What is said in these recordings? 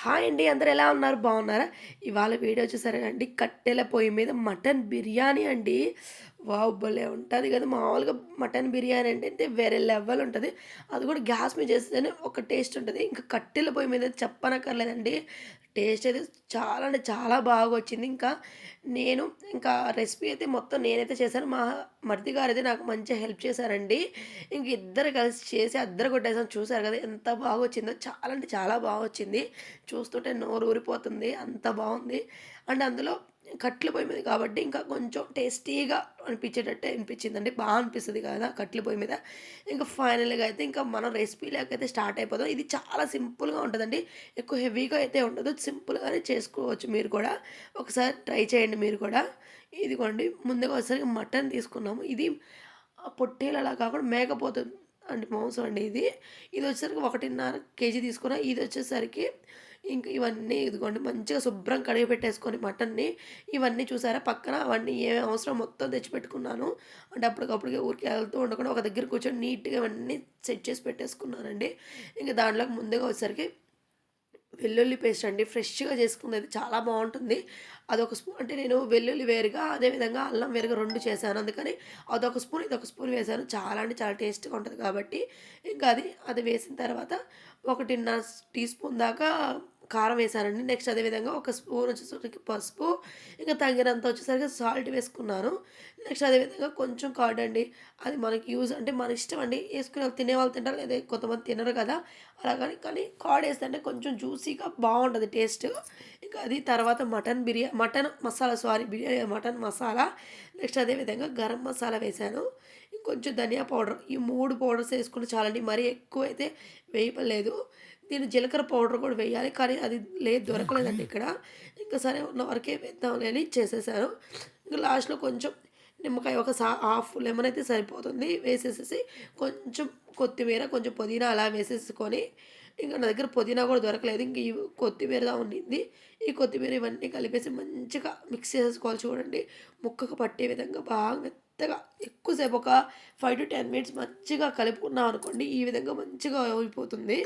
Hi అండి అందరు ఎలా ఉన్నారు? బాగున్నారా? ఇవాళ వీడియో చూసారా అండి కట్టెల పొయ్యి మీద మటన్ బిర్యానీ అండి. వావ్ భలే ఉంటుంది కదా. మామూలుగా మటన్ బిర్యానీ అంటే అంటే వేరే లెవెల్ ఉంటుంది. అది కూడా గ్యాస్ మీద చేస్తేనే ఒక టేస్ట్ ఉంటుంది. ఇంకా కట్టెల పొయ్యి మీద చెప్పనక్కర్లేదండి. టేస్ట్ అయితే చాలా అంటే చాలా బాగా వచ్చింది ఇంకా నేను ఇంకా రెసిపీ అయితే మొత్తం నేనైతే చేశాను. మా మరిది గారు అయితే నాకు మంచిగా హెల్ప్ చేశారండి. ఇంక ఇద్దరు కలిసి చేసి అద్దరు కొట్టేసాను చూసారు కదా ఎంత బాగా వచ్చిందో చాలా అంటే చాలా బాగా వచ్చింది చూస్తుంటే నోరు ఊరిపోతుంది. అంత బాగుంది. అండ్ అందులో కట్టెల పొయ్యి మీద కాబట్టి ఇంకా కొంచెం టేస్టీగా అనిపించేటట్టు అనిపించిందండి. బాగా అనిపిస్తుంది కదా కట్టెల పొయ్యి మీద. ఇంకా ఫైనల్గా అయితే ఇంకా మనం రెసిపీలోకి అయితే స్టార్ట్ అయిపోదాం. ఇది చాలా సింపుల్గా ఉంటుందండి. ఎక్కువ హెవీగా అయితే ఉండదు. సింపుల్గానే చేసుకోవచ్చు మీరు కూడా. ఒకసారి ట్రై చేయండి మీరు కూడా. ఇదిగోండి ముందుగా వచ్చేసరికి మటన్ తీసుకున్నాము. ఇది పొట్టేలు అలా కాకుండా మేకపోతుంది అండి మాంసం అండి ఇది. ఇది వచ్చేసరికి ఒకటిన్నర కేజీ తీసుకున్నా. ఇది వచ్చేసరికి ఇంకా ఇవన్నీ ఇదిగోండి మంచిగా శుభ్రం కడిగి పెట్టేసుకొని మటన్ని ఇవన్నీ చూసారా? పక్కన అవన్నీ ఏమేమి అవసరం మొత్తం తెచ్చిపెట్టుకున్నాను. అంటే అప్పటికప్పుడు ఊరికి వెళ్తూ ఉండకుండా ఒక దగ్గర కూర్చొని నీట్గా ఇవన్నీ సెట్ చేసి పెట్టేసుకున్నానండి. ఇంకా దాంట్లోకి ముందుగా వచ్చేసరికి వెల్లుల్లి పేస్ట్ అండి ఫ్రెష్గా చేసుకున్నది చాలా బాగుంటుంది. అదొక స్పూన్ అంటే నేను వెల్లుల్లి వేరుగా అదేవిధంగా అల్లం వేరుగా రెండు చేశాను. అందుకని అదొక స్పూన్ ఇదొక స్పూన్ వేశాను. చాలా అంటే చాలా టేస్ట్గా ఉంటుంది కాబట్టి ఇంకా అది అది వేసిన తర్వాత ఒకటిన్నర టీ స్పూన్ దాకా కారం వేసానండి నెక్స్ట్ అదేవిధంగా ఒక స్పూన్ వచ్చేసరికి పసుపు ఇంకా తగినంత వచ్చేసరికి సాల్ట్ వేసుకున్నాను. నెక్స్ట్ అదేవిధంగా కొంచెం కార్డ్ అండి. అది మనకి యూజ్ అంటే మన ఇష్టం అండి. వేసుకుని తినే వాళ్ళు తింటారు లేదా కొంతమంది తినరు కదా. అలా కానీ కానీ కార్డ్ వేస్తే కొంచెం జ్యూసీగా బాగుంటుంది టేస్ట్ ఇంకా అది తర్వాత mutton biryani mutton masala sorry biryani mutton masala. Next అదేవిధంగా గరం మసాలా వేసాను ఇంకొంచెం ధనియా పౌడర్. ఈ మూడు పౌడర్స్ వేసుకుంటే చాలండి. మరీ ఎక్కువ అయితే వేయలేదు దీని జీలకర్ర పౌడర్ కూడా వేయాలి కానీ అది లేదు దొరకలేదండి ఇక్కడ. ఇంకా సరే ఉన్న వరకే వేద్దాం అని చేసేసాను. ఇంకా లాస్ట్లో కొంచెం నిమ్మకాయ ఒక సా హాఫ్ లెమన్ అయితే సరిపోతుంది. వేసేసేసి కొంచెం కొత్తిమీర కొంచెం పుదీనా అలా వేసేసుకొని ఇంకా నా దగ్గర పుదీనా కూడా దొరకలేదు. ఇంక ఈ కొత్తిమీరగా ఉండింది. ఈ కొత్తిమీర ఇవన్నీ కలిపేసి మంచిగా మిక్స్ చేసేసుకోవాలి చూడండి. ముక్కకు పట్టే విధంగా బాగా మెత్తగా ఎక్కువసేపు ఒక ఫైవ్ టు టెన్ మినిట్స్ మంచిగా కలుపుకున్నాం అనుకోండి ఈ విధంగా మంచిగా అయిపోతుంది.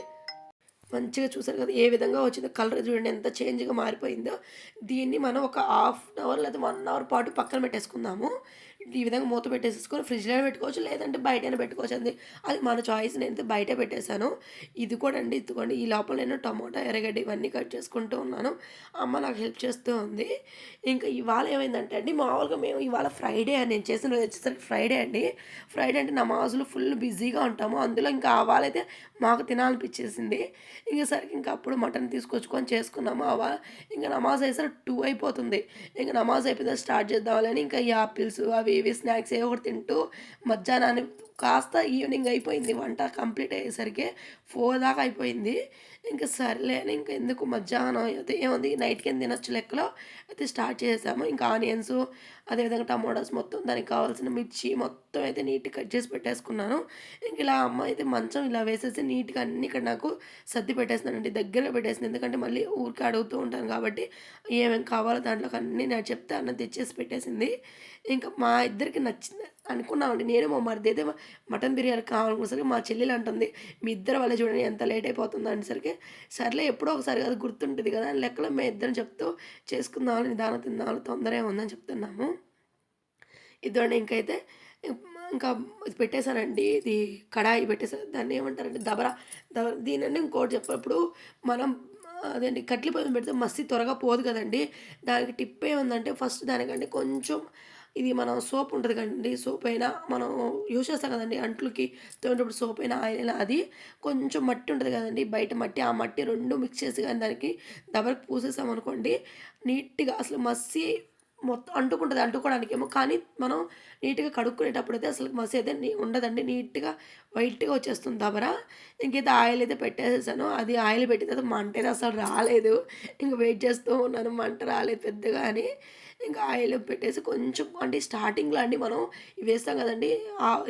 మంచిగా చూసారు కదా ఏ విధంగా వచ్చిందో కలర్ చూడండి ఎంత చేంజ్గా మారిపోయిందో. దీన్ని మనం ఒక హాఫ్ అన్ అవర్ లేదా వన్ అవర్ పాటు పక్కన పెట్టేసుకుందాము. ఈ విధంగా మూత పెట్టేసుకొని ఫ్రిడ్జ్లో పెట్టుకోవచ్చు లేదంటే బయటైనా పెట్టుకోవచ్చు అండి. అది మన చాయిస్ నేను బయటే పెట్టేశాను. ఇది కూడా అండి ఇదిగోండి ఈ లోపల నేను టమాటా ఎర్రగడ్డ ఇవన్నీ కట్ చేసుకుంటూ ఉన్నాను. అమ్మ నాకు హెల్ప్ చేస్తూ ఉంది. ఇంకా ఇవాళ ఏమైందంటే అండి మామూలుగా మేము ఇవాళ ఫ్రైడే అని నేను చేసిన వచ్చేసరికి ఫ్రైడే అండి. ఫ్రైడే అంటే నమాజులు ఫుల్ బిజీగా ఉంటాము. అందులో ఇంకా అవ్వాలైతే మాకు తినాలనిపించేసింది. ఇంకా సరికి ఇంకా అప్పుడు మటన్ తీసుకొచ్చుకొని చేసుకున్నాము. అవా ఇంకా నమాజ్ అయ్యేసరికి టూ అయిపోతుంది. ఇంకా నమాజ్ అయిపోతే స్టార్ట్ చేద్దామని ఇంకా ఈ ఆపిల్స్ అవి ఇవి స్నాక్స్ ఏవో తింటూ మధ్యాహ్నాన్ని కాస్త ఈవినింగ్ అయిపోయింది. వంట కంప్లీట్ అయ్యేసరికి ఫోర్ దాకా అయిపోయింది. ఇంకా సర్లే ఇంకా ఎందుకు మధ్యాహ్నం అయితే ఏముంది? నైట్కి ఏం తినొచ్చు లెక్కలో? అయితే స్టార్ట్ చేసాము ఇంకా ఆనియన్స్ అదేవిధంగా టమాటోస్ మొత్తం దానికి కావాల్సిన మిర్చి మొత్తం అయితే నీట్గా కట్ చేసి పెట్టేసుకున్నాను. ఇంక ఇలా అమ్మ అయితే మంచం ఇలా వేసేసి నీట్గా అన్ని ఇక్కడ నాకు సర్ది పెట్టేస్తున్నానండి దగ్గర పెట్టేసింది. ఎందుకంటే మళ్ళీ ఊరికి అడుగుతూ ఉంటాను కాబట్టి ఏమేమి కావాలో దాంట్లోకి అన్నీ నేను చెప్తే అన్న తెచ్చేసి పెట్టేసింది. ఇంకా మా ఇద్దరికి నచ్చింది. అనుకున్నామండి. నేను మా మరిది అయితే మటన్ బిర్యానీ కావాలనుకునేసరికి మా చెల్లెలు అంటుంది మీ ఇద్దరు వల్ల చూడండి ఎంత లేట్ అయిపోతుంది అనేసరికి సర్లే ఎప్పుడో ఒకసారి అది గుర్తుంటుంది కదా అని లెక్కలో మేము ఇద్దరం చెప్తూ చేసుకుందామని నిదానం తిందామని తొందర ఉందని చెప్తున్నాము. ఇదండి ఇంకైతే ఇంకా ఇది పెట్టేశానండి. ఇది కడాయి పెట్టేశారు దాన్ని ఏమంటారంటే దబరా దబరా దీనండి ఇంకోటి చెప్పినప్పుడు మనం అదేంటి కట్లి పొయ్యి పెడితే మస్తీ త్వరగా పోదు కదండి. దానికి టిప్ ఏముందంటే ఫస్ట్ దానికంటే కొంచెం ఇది మనం సోప్ ఉంటుంది కదండి సోప్ అయినా మనం యూజ్ చేస్తాం కదండి అంట్లుకి తోనేటప్పుడు సోప్ అయినా ఆయిల్ అయినా అది కొంచెం మట్టి ఉంటుంది కదండి బయట మట్టి ఆ మట్టి రెండు మిక్స్ చేసి కానీ దానికి దబరకు పూసేసామనుకోండి నీట్గా అసలు మసి మొత్తం అంటుకుంటుంది అంటుకోవడానికి ఏమో కానీ మనం నీట్గా కడుక్కునేటప్పుడు అయితే అసలు మసి అయితే ఉండదండి. నీట్గా వైట్గా వచ్చేస్తుంది దబరా ఇంకైతే ఆయిల్ అయితే పెట్టేసేసాను. అది ఆయిల్ పెట్టిన తర్వాత మంట అయితే అసలు రాలేదు. ఇంకా వెయిట్ చేస్తూ ఉన్నాను. మంట రాలేదు పెద్దగా అని. ఇంకా ఆయిల్ పెట్టేసి కొంచెం అంటే స్టార్టింగ్లో అండి మనం వేస్తాం కదండి.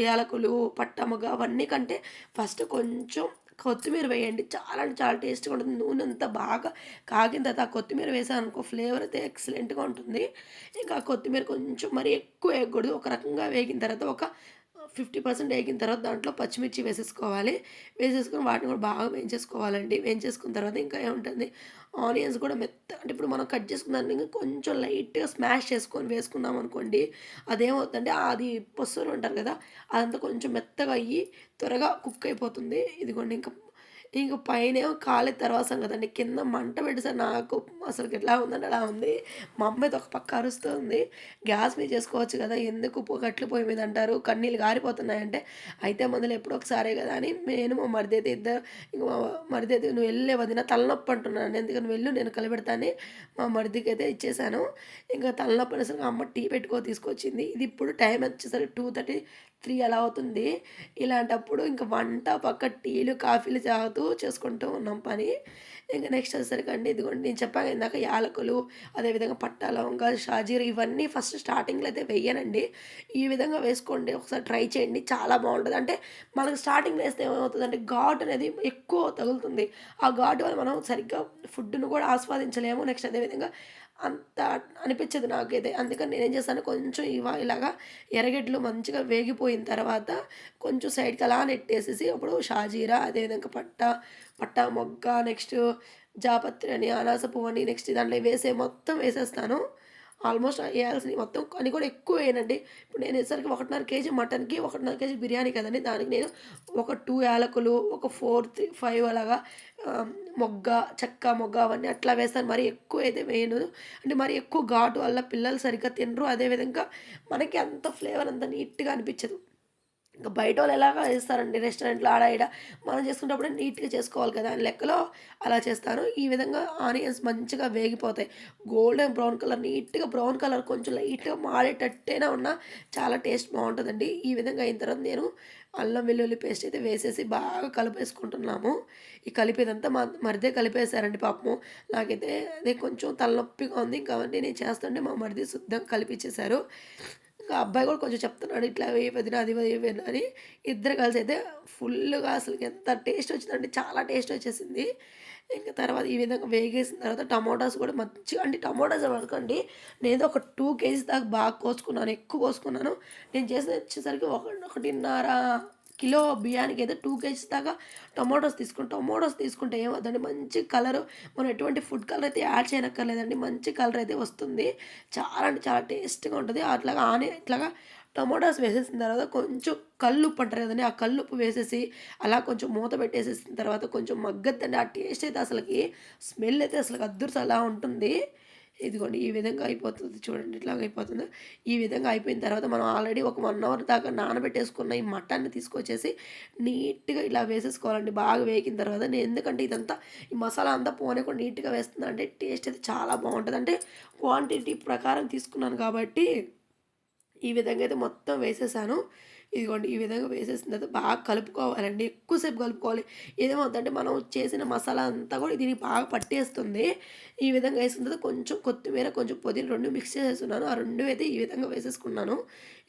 యాలకులు పట్టమగ అవన్నీ కంటే ఫస్ట్ కొంచెం కొత్తిమీర వేయండి. చాలా అంటే చాలా టేస్ట్గా ఉంటుంది. నూనె అంతా బాగా కాగిన తర్వాత ఆ కొత్తిమీర వేసాను అనుకో ఫ్లేవర్ అయితే ఎక్సలెంట్గా ఉంటుంది. ఇంకా కొత్తిమీర కొంచెం మరి ఎక్కువ వేయకూడదు. ఒక రకంగా వేగిన తర్వాత ఒక ఫిఫ్టీ పర్సెంట్ వేగిన తర్వాత దాంట్లో పచ్చిమిర్చి వేసేసుకోవాలి. వేసేసుకొని వాటిని కూడా బాగా వేయించేసుకోవాలండి. వేయించేసుకున్న తర్వాత ఇంకా ఏముంటుంది? ఆనియన్స్ కూడా మెత్త అంటే ఇప్పుడు మనం కట్ చేసుకున్న ఇంకా కొంచెం లైట్గా స్మాష్ చేసుకొని వేసుకున్నాం అనుకోండి అదేమవుతుందంటే అది పొస్సులు ఉంటారు కదా అదంతా కొంచెం మెత్తగా అయ్యి త్వరగా కుక్ అయిపోతుంది. ఇదిగోండి ఇంకా ఇంక పైన కాలేదు తర్వాత కదండి. కింద మంట పెట్టేసారి నాకు అసలు ఎట్లా ఉందండి అలా ఉంది. మా అమ్మ అయితే ఒక పక్క అరుస్తుంది. గ్యాస్ మీద చేసుకోవచ్చు కదా ఎందుకు గట్లు పొయ్యి మీద అంటారు? కన్నీళ్ళు గారిపోతున్నాయంటే అయితే మొదలు ఎప్పుడో ఒకసారే కదా అని నేను మా మరిది అయితే ఇద్దరు ఇంక మా మరిది అయితే నువ్వు వెళ్ళే వదిన తలనొప్పి అంటున్నాను ఎందుకని వెళ్ళు నేను కలిపెడతాను మా మరిదికి అయితే ఇచ్చేసాను. ఇంకా తలనొప్పి అనేసరికి అమ్మ టీ పెట్టుకో తీసుకొచ్చింది. ఇది ఇప్పుడు టైం వచ్చేసరికి టూ థర్టీ త్రీ అలా అవుతుంది. ఇలాంటప్పుడు ఇంకా వంట పక్క టీలు కాఫీలు తాగుతూ చేసుకుంటూ ఉన్నాం పని. ఇంకా నెక్స్ట్ వచ్చేసరికి అండి ఇదిగోండి నేను చెప్పాను ఇందాక యాలకులు అదేవిధంగా పట్టా లవంగా షాజీర్ ఇవన్నీ ఫస్ట్ స్టార్టింగ్లో అయితే వెయ్యనండి ఈ విధంగా వేసుకోండి ఒకసారి ట్రై చేయండి చాలా బాగుంటుంది. అంటే మనకు స్టార్టింగ్లో వేస్తే ఏమవుతుంది అంటే ఘాట్ అనేది ఎక్కువ తగులుతుంది. ఆ ఘాటు వల్ల మనం సరిగ్గా ఫుడ్ను కూడా ఆస్వాదించలేము. నెక్స్ట్ అదేవిధంగా అంత అనిపించదు నాకైతే. అందుకని నేనేం చేస్తాను కొంచెం ఇవా ఇలాగా ఎర్రగడ్డలు మంచిగా వేగిపోయిన తర్వాత కొంచెం సైడ్కి అలా నెట్టేసేసి అప్పుడు షాజీరా అదేవిధంగా పట్ట పట్ట మొగ్గ నెక్స్ట్ జాపత్రి అని అనాస పువ్వు అని నెక్స్ట్ దాంట్లో వేసే మొత్తం వేసేస్తాను. ఆల్మోస్ట్ వేయాల్సినవి మొత్తం అని కూడా ఎక్కువ వేయనండి. ఇప్పుడు నేను వేసరికి ఒకటిన్నర కేజీ మటన్కి ఒకటిన్నర కేజీ బిర్యానీ కదండి. దానికి నేను ఒక టూ యాలకులు ఒక ఫోర్ త్రీ ఫైవ్ అలాగా మొగ్గ చెక్క మొగ్గ అవన్నీ అట్లా వేస్తాను మరి ఎక్కువ అయితే వేయను. అంటే మరి ఎక్కువ ఘాటు వల్ల పిల్లలు సరిగ్గా తినరు. అదేవిధంగా మనకి అంత ఫ్లేవర్ అంత నీట్గా అనిపించదు. ఇంకా బయట వాళ్ళు ఎలాగా చేస్తారండి? రెస్టారెంట్లో ఆడ ఈడ మనం చేసుకునేటప్పుడు నీట్గా చేసుకోవాలి కదా? అని లెక్కలో అలా చేస్తాను ఈ విధంగా ఆనియన్స్ మంచిగా వేగిపోతాయి. గోల్డెన్ బ్రౌన్ కలర్ నీట్గా బ్రౌన్ కలర్ కొంచెం లైట్గా మాడేటట్టేనా ఉన్నా చాలా టేస్ట్ బాగుంటుందండి. ఈ విధంగా అయిన తర్వాత నేను అల్లం వెల్లుల్లి పేస్ట్ అయితే వేసేసి బాగా కలిపేసుకుంటున్నాము. ఈ కలిపేదంతా మా మరిదే కలిపేశారండి పాపము. నాకైతే అదే కొంచెం తలనొప్పిగా ఉంది. కాబట్టి నేను చేస్తుంటే మా మరిది శుద్ధంగా కలిపించేశారు ఇంకా అబ్బాయి కూడా కొంచెం చెప్తున్నాడు ఇట్లా వేయి వదిన అది వేయి అని. ఇద్దరు కలిసి అయితే ఫుల్గా అసలు ఎంత టేస్ట్ వచ్చిందంటే చాలా టేస్ట్ వచ్చేసింది. ఇంకా తర్వాత ఈ విధంగా వేగేసిన తర్వాత టమాటాస్ కూడా మంచిగా అంటే టమాటాస్ పడకండి నేను ఒక టూ కేజీస్ దాకా బాగా కోసుకున్నాను ఎక్కువ కోసుకున్నాను. నేను చేసిన వచ్చేసరికి ఒక ఒకటిన్నర కిలో బియ్యానికి అయితే టూ కేజీస్ దాకా టొమాటోస్ తీసుకుంటాం టొమాటోస్ తీసుకుంటే ఏమవుతుందండి మంచి కలర్ మనం ఎటువంటి ఫుడ్ కలర్ అయితే యాడ్ చేయనక్కర్లేదండి. మంచి కలర్ అయితే వస్తుంది. చాలా అంటే చాలా టేస్ట్గా ఉంటుంది. అట్లాగా ఆనే ఇట్లాగా టొమాటోస్ వేసేసిన తర్వాత కొంచెం కల్లుప్పు అంటారు కదండి. ఆ కల్లుప్పు వేసేసి అలా కొంచెం మూత పెట్టేసేసిన తర్వాత కొంచెం మగ్గద్దండి. ఆ టేస్ట్ అయితే అసలుకి స్మెల్ అయితే అసలు అద్దుర్స్ అలా ఉంటుంది. ఇదిగోండి ఈ విధంగా అయిపోతుంది. చూడండి ఇట్లాగ అయిపోతుంది. ఈ విధంగా అయిపోయిన తర్వాత మనం ఆల్రెడీ ఒక వన్ అవర్ దాకా నానబెట్టేసుకున్న ఈ మటన్ని తీసుకొచ్చేసి నీట్గా ఇలా వేసేసుకోవాలండి. బాగా వేగిన తర్వాత నేను ఎందుకంటే ఇదంతా ఈ మసాలా అంతా పోనేకుండా నీట్గా వేస్తుంది అంటే టేస్ట్ అయితే చాలా బాగుంటుంది. అంటే క్వాంటిటీ ప్రకారం తీసుకున్నాను కాబట్టి ఈ విధంగా అయితే మొత్తం వేసేసాను. ఇదిగోండి ఈ విధంగా వేసేసిన తర్వాత బాగా కలుపుకోవాలండి. ఎక్కువసేపు కలుపుకోవాలి. ఏదేమవుతుందంటే మనం చేసిన మసాలా అంతా కూడా దీనికి బాగా పట్టేస్తుంది. ఈ విధంగా వేసిన తర్వాత కొంచెం కొత్తిమీర కొంచెం పుదీన రెండు మిక్స్ చేసేస్తున్నాను ఆ రెండు అయితే ఈ విధంగా వేసేసుకున్నాను.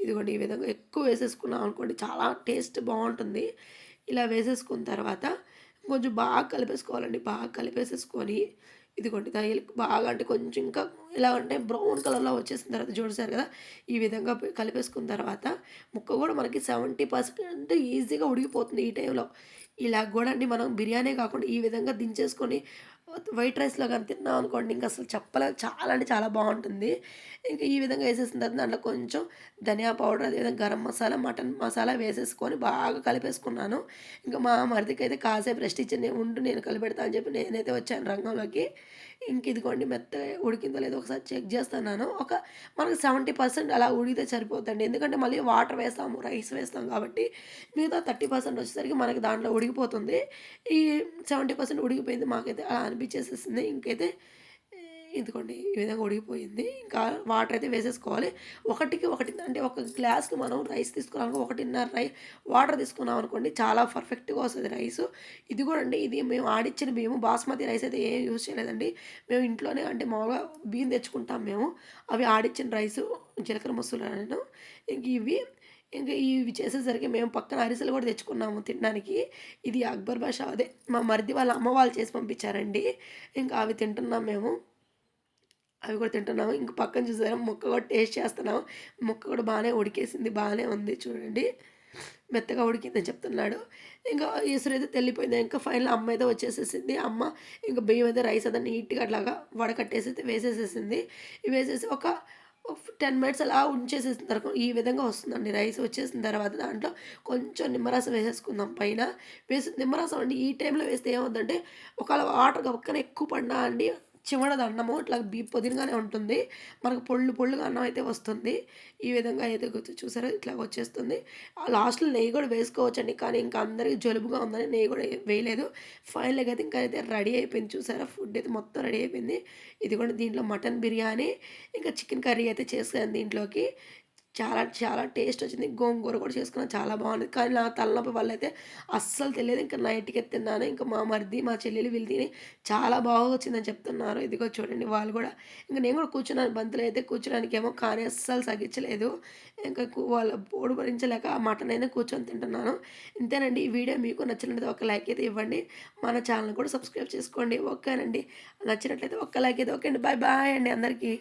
ఇదిగోండి ఈ విధంగా ఎక్కువ వేసేసుకున్నాం అనుకోండి చాలా టేస్ట్ బాగుంటుంది. ఇలా వేసేసుకున్న తర్వాత కొంచెం బాగా కలిపేసుకోవాలండి. బాగా కలిపేసేసుకొని ఇదిగోండి తగిలి బాగా అంటే కొంచెం ఇంకా ఎలా అంటే బ్రౌన్ కలర్లో వచ్చేసిన తర్వాత చూడసారు కదా ఈ విధంగా కలిపేసుకున్న తర్వాత ముక్క కూడా మనకి సెవెంటీ పర్సెంట్ ఈజీగా ఉడికిపోతుంది ఈ టైంలో. ఇలా కూడా అండి మనం బిర్యానీ కాకుండా ఈ విధంగా దించేసుకొని వైట్ రైస్లో కానీ తిన్నాం అనుకోండి ఇంకా అసలు చెప్పలే చాలా అంటే చాలా బాగుంటుంది. ఇంకా ఈ విధంగా వేసేసిన తర్వాత దాంట్లో కొంచెం ధనియా పౌడర్ అదేవిధంగా గరం మసాలా మటన్ మసాలా వేసేసుకొని బాగా కలిపేసుకున్నాను. ఇంకా మా మరిదికి అయితే కాసేపు రెస్ట్ ఇచ్చి ఉండు నేను కలిపెడతా అని చెప్పి నేనైతే వచ్చాను రంగంలోకి. ఇంక ఇదిగోండి మెత్తగా ఉడికిందో లేదో ఒకసారి చెక్ చేస్తున్నాను. ఒక మనకు సెవెంటీ పర్సెంట్ అలా ఉడికితే సరిపోతుంది ఎందుకంటే మళ్ళీ వాటర్ వేస్తాము రైస్ వేస్తాం కాబట్టి మిగతా థర్టీ పర్సెంట్ వచ్చేసరికి మనకి దాంట్లో ఉడికిపోతుంది. ఈ సెవెంటీ పర్సెంట్ ఉడికిపోయింది మాకైతే అలా అనిపించేసేసింది. ఇంకైతే ఇదిగోండి ఈ విధంగా ఉడికిపోయింది. ఇంకా వాటర్ అయితే వేసేసుకోవాలి. ఒకటికి ఒకటి అంటే ఒక గ్లాస్కి మనం రైస్ తీసుకున్నాం ఒకటిన్నర రై వాటర్ తీసుకున్నాం అనుకోండి చాలా పర్ఫెక్ట్గా వస్తుంది రైస్. ఇది కూడా అండి ఇది మేము ఆడిచ్చిన బియ్యము బాస్మతి రైస్ అయితే ఏం యూజ్ చేయలేదండి. మేము ఇంట్లోనే అంటే మామూలుగా బియ్యం తెచ్చుకుంటాం మేము. అవి ఆడిచ్చిన రైస్ జీలకర్ర మసాలాను ఇంక ఇవి ఇంకా ఇవి చేసేసరికి మేము పక్కన అరిసెలు కూడా తెచ్చుకున్నాము తినడానికి. ఇది అక్బర్ బాషా అదే మా మరిది వాళ్ళ అమ్మ వాళ్ళు చేసి పంపించారండి. ఇంకా అవి తింటున్నాం మేము. అవి కూడా తింటున్నాము. ఇంక పక్కన చూసారా ముక్క కూడా టేస్ట్ చేస్తున్నాము. ముక్క కూడా బాగానే ఉడికేసింది బాగానే ఉంది చూడండి. మెత్తగా ఉడికిందని చెప్తున్నాడు. ఇంకా ఈశ్వరు అయితే తెల్లిపోయింది. ఇంకా ఫైనల్ అమ్మ అయితే వచ్చేసేసింది. అమ్మ ఇంకా బియ్యం అయితే రైస్ అయితే నీట్గా అట్లాగా వడకట్టేసి అయితే వేసేసేసింది. వేసేసి ఒక టెన్ మినిట్స్ అలా ఉంచేసేసిన తర్వాత ఈ విధంగా వస్తుందండి. రైస్ వచ్చేసిన తర్వాత దాంట్లో కొంచెం నిమ్మరసం వేసేసుకుందాం పైన. వేసి నిమ్మరసం అండి ఈ టైంలో వేస్తే ఏమవుతుందంటే ఒకవేళ వాటర్ పక్కన ఎక్కువ పడినా అండి చివడదు అన్నము ఇట్లా బీ పొదినగానే ఉంటుంది. మనకు పొళ్ళు పొళ్ళుగా అన్నం అయితే వస్తుంది. ఈ విధంగా అయితే గుర్తు చూసారో ఇట్లా వచ్చేస్తుంది. లాస్ట్లో నెయ్యి కూడా వేసుకోవచ్చండి. కానీ ఇంకా అందరికీ జలుబుగా ఉందని నెయ్యి కూడా వేయలేదు. ఫైనల్గా అయితే ఇంకా అయితే రెడీ అయిపోయింది చూసారా? ఫుడ్ అయితే మొత్తం రెడీ అయిపోయింది. ఇది కూడా దీంట్లో మటన్ బిర్యానీ ఇంకా చికెన్ కర్రీ అయితే చేసాను దీంట్లోకి. చాలా చాలా టేస్ట్ వచ్చింది. గోంగూర కూడా చేసుకున్నా చాలా బాగుంది. కానీ నా తలనొప్పి వల్ల అయితే అస్సలు తెలియదు. ఇంకా నైట్కి తిన్నాను ఇంకా మా మరిది మా చెల్లెలు వీళ్ళు తిని చాలా బాగా వచ్చిందని చెప్తున్నారు. ఇదిగో చూడండి వాళ్ళు కూడా. ఇంకా నేను కూడా కూర్చున్నాను. బంతులు అయితే కూర్చోడానికి ఏమో కానీ అస్సలు సగించలేదు ఇంకా వాళ్ళ పోడు భరించలేక ఆ మటన్ అయినా కూర్చొని తింటున్నాను. ఇంతేనండి. ఈ వీడియో మీకు నచ్చినట్లయితే ఒక లైక్ అయితే ఇవ్వండి. మన ఛానల్ కూడా సబ్స్క్రైబ్ చేసుకోండి. ఓకేనండి. నచ్చినట్లయితే ఒక్క లైక్ అయితే. ఓకే అండి బాయ్ బాయ్ అండి అందరికీ.